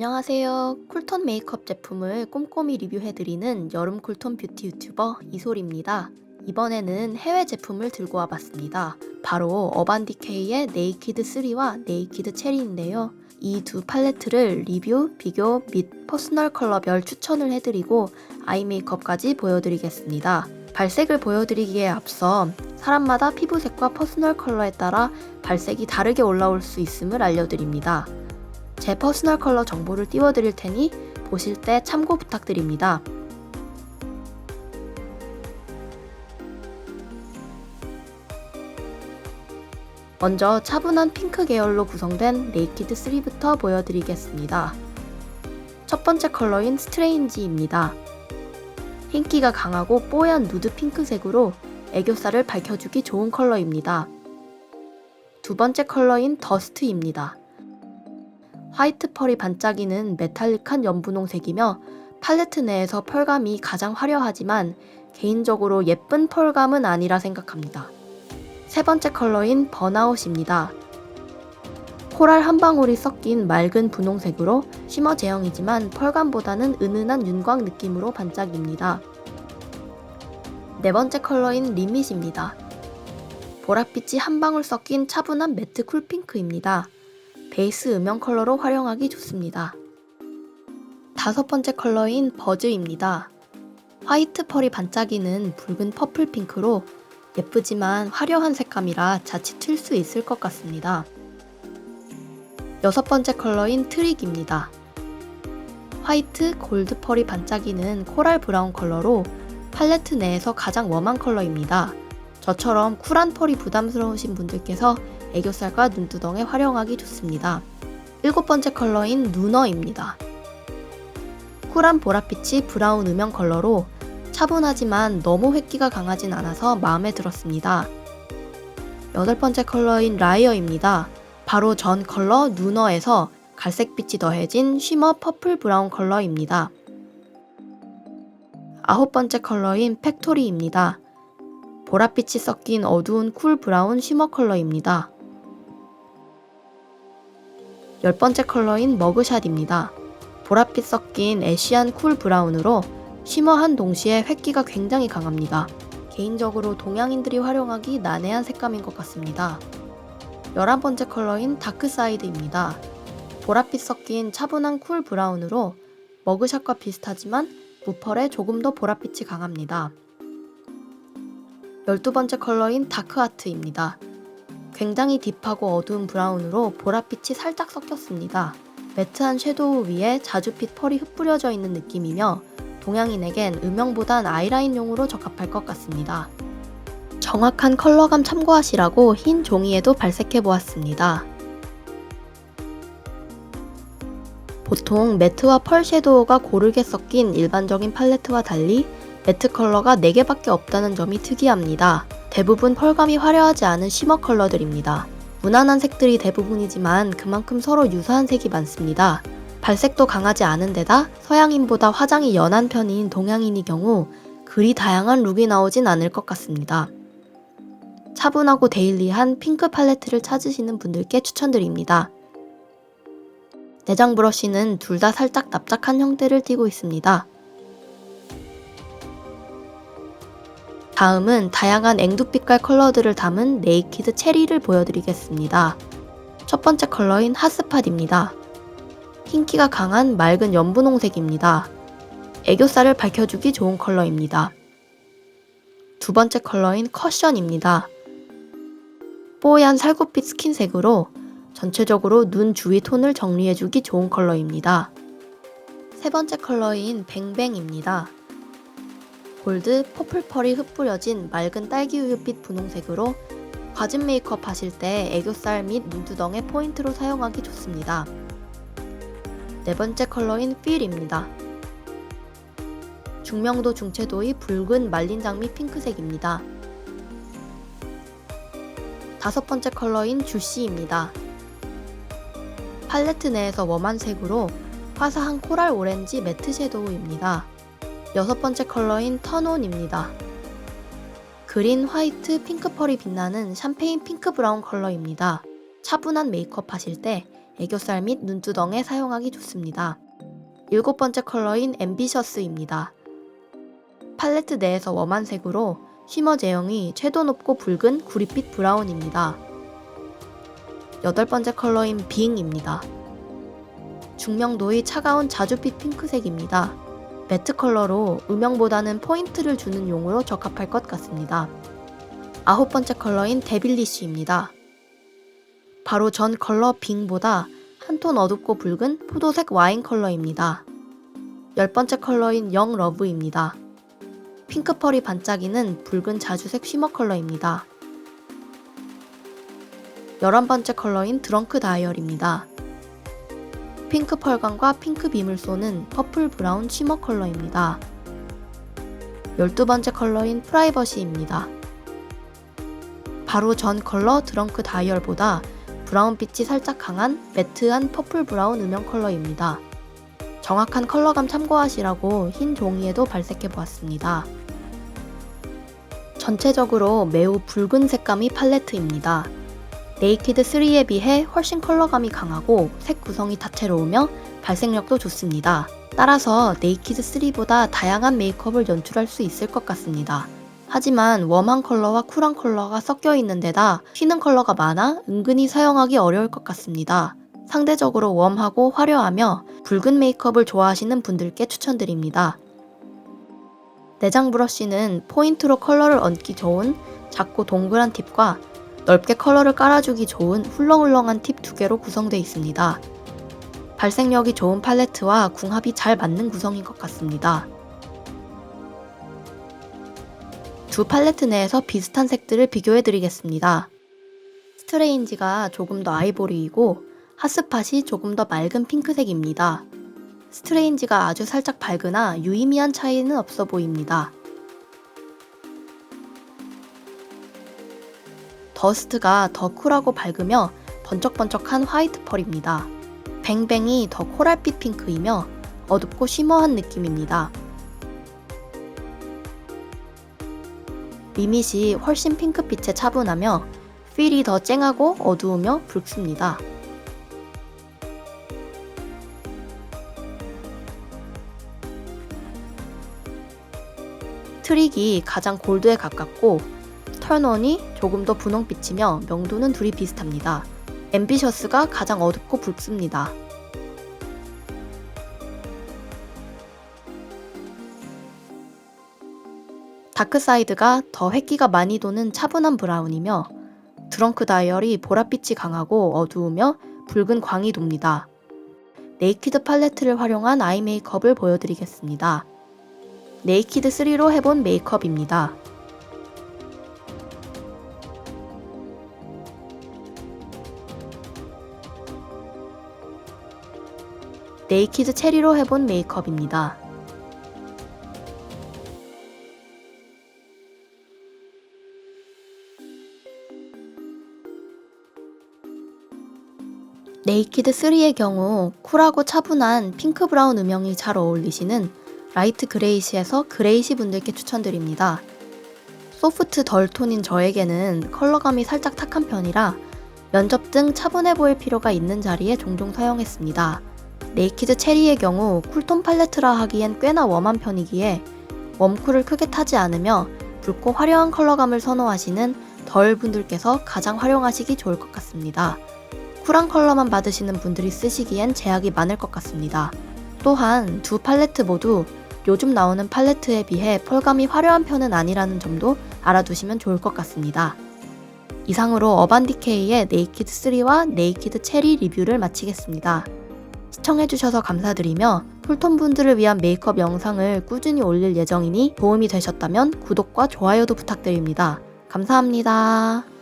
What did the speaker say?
안녕하세요. 쿨톤 메이크업 제품을 꼼꼼히 리뷰해드리는 여름 쿨톤 뷰티 유튜버 이솔입니다. 이번에는 해외 제품을 들고 와봤습니다. 바로 어반디케이의 네이키드 3와 네이키드 체리인데요. 이 두 팔레트를 리뷰, 비교 및 퍼스널 컬러별 추천을 해드리고 아이 메이크업까지 보여드리겠습니다. 발색을 보여드리기에 앞서 사람마다 피부색과 퍼스널 컬러에 따라 발색이 다르게 올라올 수 있음을 알려드립니다. 제 퍼스널 컬러 정보를 띄워드릴 테니 보실 때 참고 부탁드립니다. 먼저 차분한 핑크 계열로 구성된 네이키드 3부터 보여드리겠습니다. 첫 번째 컬러인 스트레인지입니다. 흰기가 강하고 뽀얀 누드 핑크색으로 애교살을 밝혀주기 좋은 컬러입니다. 두 번째 컬러인 더스트입니다. 화이트 펄이 반짝이는 메탈릭한 연분홍색이며 팔레트 내에서 펄감이 가장 화려하지만 개인적으로 예쁜 펄감은 아니라 생각합니다. 세 번째 컬러인 번아웃입니다. 코랄 한 방울이 섞인 맑은 분홍색으로 쉬머 제형이지만 펄감보다는 은은한 윤광 느낌으로 반짝입니다. 네 번째 컬러인 리밋입니다. 보랏빛이 한 방울 섞인 차분한 매트 쿨핑크입니다. 베이스 음영 컬러로 활용하기 좋습니다. 다섯 번째 컬러인 버즈입니다. 화이트 펄이 반짝이는 붉은 퍼플 핑크로 예쁘지만 화려한 색감이라 자칫 튈 수 있을 것 같습니다. 여섯 번째 컬러인 트릭입니다. 화이트, 골드 펄이 반짝이는 코랄 브라운 컬러로 팔레트 내에서 가장 웜한 컬러입니다. 저처럼 쿨한 펄이 부담스러우신 분들께서 애교살과 눈두덩에 활용하기 좋습니다. 일곱 번째 컬러인 누너입니다. 쿨한 보랏빛이 브라운 음영 컬러로 차분하지만 너무 획기가 강하진 않아서 마음에 들었습니다. 여덟 번째 컬러인 라이어입니다. 바로 전 컬러 누너에서 갈색빛이 더해진 쉬머 퍼플 브라운 컬러입니다. 아홉 번째 컬러인 팩토리입니다. 보랏빛이 섞인 어두운 쿨 브라운 쉬머 컬러입니다. 열 번째 컬러인 머그샷입니다. 보랏빛 섞인 애쉬한 쿨 브라운으로 쉬머한 동시에 획기가 굉장히 강합니다. 개인적으로 동양인들이 활용하기 난해한 색감인 것 같습니다. 11번째 컬러인 다크사이드입니다. 보랏빛 섞인 차분한 쿨 브라운으로 머그샷과 비슷하지만 무펄에 조금 더 보랏빛이 강합니다. 12번째 컬러인 다크아트입니다. 굉장히 딥하고 어두운 브라운으로 보랏빛이 살짝 섞였습니다. 매트한 섀도우 위에 자주빛 펄이 흩뿌려져 있는 느낌이며 동양인에겐 음영보단 아이라인용으로 적합할 것 같습니다. 정확한 컬러감 참고하시라고 흰 종이에도 발색해 보았습니다. 보통 매트와 펄 섀도우가 고르게 섞인 일반적인 팔레트와 달리 매트 컬러가 4개밖에 없다는 점이 특이합니다. 대부분 펄감이 화려하지 않은 쉬머 컬러들입니다. 무난한 색들이 대부분이지만 그만큼 서로 유사한 색이 많습니다. 발색도 강하지 않은 데다 서양인보다 화장이 연한 편인 동양인이 경우 그리 다양한 룩이 나오진 않을 것 같습니다. 차분하고 데일리한 핑크 팔레트를 찾으시는 분들께 추천드립니다. 내장 브러쉬는 둘 다 살짝 납작한 형태를 띠고 있습니다. 다음은 다양한 앵두빛깔 컬러들을 담은 네이키드 체리를 보여드리겠습니다. 첫 번째 컬러인 핫스팟입니다. 흰기가 강한 맑은 연분홍색입니다. 애교살을 밝혀주기 좋은 컬러입니다. 두 번째 컬러인 커션입니다. 뽀얀 살구빛 스킨색으로 전체적으로 눈 주위 톤을 정리해주기 좋은 컬러입니다. 세 번째 컬러인 뱅뱅입니다. 골드, 퍼플 펄이 흩뿌려진 맑은 딸기 우유빛 분홍색으로 과즙 메이크업 하실 때 애교살 및 눈두덩에 포인트로 사용하기 좋습니다. 네 번째 컬러인 필입니다. 중명도 중채도의 붉은 말린 장미 핑크색입니다. 다섯 번째 컬러인 주시입니다. 팔레트 내에서 웜한 색으로 화사한 코랄 오렌지 매트 섀도우입니다. 여섯 번째 컬러인 턴온입니다. 그린, 화이트, 핑크 펄이 빛나는 샴페인 핑크 브라운 컬러입니다. 차분한 메이크업 하실 때 애교살 및 눈두덩에 사용하기 좋습니다. 일곱 번째 컬러인 앰비셔스입니다. 팔레트 내에서 웜한 색으로 쉬머 제형이 채도 높고 붉은 구릿빛 브라운입니다. 여덟 번째 컬러인 빙입니다. 중명도의 차가운 자주빛 핑크색입니다. 매트 컬러로 음영보다는 포인트를 주는 용으로 적합할 것 같습니다. 아홉 번째 컬러인 데빌리쉬입니다. 바로 전 컬러 빙보다 한 톤 어둡고 붉은 포도색 와인 컬러입니다. 열 번째 컬러인 영 러브입니다. 핑크 펄이 반짝이는 붉은 자주색 쉬머 컬러입니다. 열한 번째 컬러인 드렁크 다이얼입니다. 핑크 펄감과 핑크 쏘는 퍼플 브라운 쉬머 컬러입니다. 12번째 컬러인 프라이버시입니다. 바로 전 컬러 드렁크 다이얼보다 브라운빛이 살짝 강한 매트한 퍼플 브라운 음영 컬러입니다. 정확한 컬러감 참고하시라고 흰 종이에도 발색해 보았습니다. 전체적으로 매우 붉은 색감이 팔레트입니다. 네이키드 3에 비해 훨씬 컬러감이 강하고 색 구성이 다채로우며 발색력도 좋습니다. 따라서 네이키드 3보다 다양한 메이크업을 연출할 수 있을 것 같습니다. 하지만 웜한 컬러와 쿨한 컬러가 섞여 있는 데다 튀는 컬러가 많아 은근히 사용하기 어려울 것 같습니다. 상대적으로 웜하고 화려하며 붉은 메이크업을 좋아하시는 분들께 추천드립니다. 내장 브러쉬는 포인트로 컬러를 얹기 좋은 작고 동그란 팁과 넓게 컬러를 깔아주기 좋은 훌렁훌렁한 팁 두 개로 구성되어 있습니다. 발색력이 좋은 팔레트와 궁합이 잘 맞는 구성인 것 같습니다. 두 팔레트 내에서 비슷한 색들을 비교해 드리겠습니다. 스트레인지가 조금 더 아이보리이고 핫스팟이 조금 더 맑은 핑크색입니다. 스트레인지가 아주 살짝 밝으나 유의미한 차이는 없어 보입니다. 더스트가 더 쿨하고 밝으며 번쩍번쩍한 화이트 펄입니다. 뱅뱅이 더 코랄빛 핑크이며 어둡고 쉬머한 느낌입니다. 리밋이 훨씬 핑크빛에 차분하며 필이 더 쨍하고 어두우며 붉습니다. 트릭이 가장 골드에 가깝고 턴온이 조금 더 분홍빛이며 명도는 둘이 비슷합니다. 앰비셔스가 가장 어둡고 붉습니다. 다크사이드가 더 획기가 많이 도는 차분한 브라운이며 드렁크 다이얼이 보랏빛이 강하고 어두우며 붉은 광이 돕니다. 네이키드 팔레트를 활용한 아이 메이크업을 보여드리겠습니다. 네이키드 3로 해본 메이크업입니다. 네이키드 체리로 해본 메이크업입니다. 네이키드 3의 경우 쿨하고 차분한 핑크 브라운 음영이 잘 어울리시는 라이트 그레이시에서 그레이시 분들께 추천드립니다. 소프트 덜 톤인 저에게는 컬러감이 살짝 탁한 편이라 면접 등 차분해 보일 필요가 있는 자리에 종종 사용했습니다. 네이키드 체리의 경우 쿨톤 팔레트라 하기엔 꽤나 웜한 편이기에 웜쿨을 크게 타지 않으며 붉고 화려한 컬러감을 선호하시는 덜 분들께서 가장 활용하시기 좋을 것 같습니다. 쿨한 컬러만 받으시는 분들이 쓰시기엔 제약이 많을 것 같습니다. 또한 두 팔레트 모두 요즘 나오는 팔레트에 비해 펄감이 화려한 편은 아니라는 점도 알아두시면 좋을 것 같습니다. 이상으로 어반디케이의 네이키드 3와 네이키드 체리 리뷰를 마치겠습니다. 시청해주셔서 감사드리며 쿨톤 분들을 위한 메이크업 영상을 꾸준히 올릴 예정이니 도움이 되셨다면 구독과 좋아요도 부탁드립니다. 감사합니다.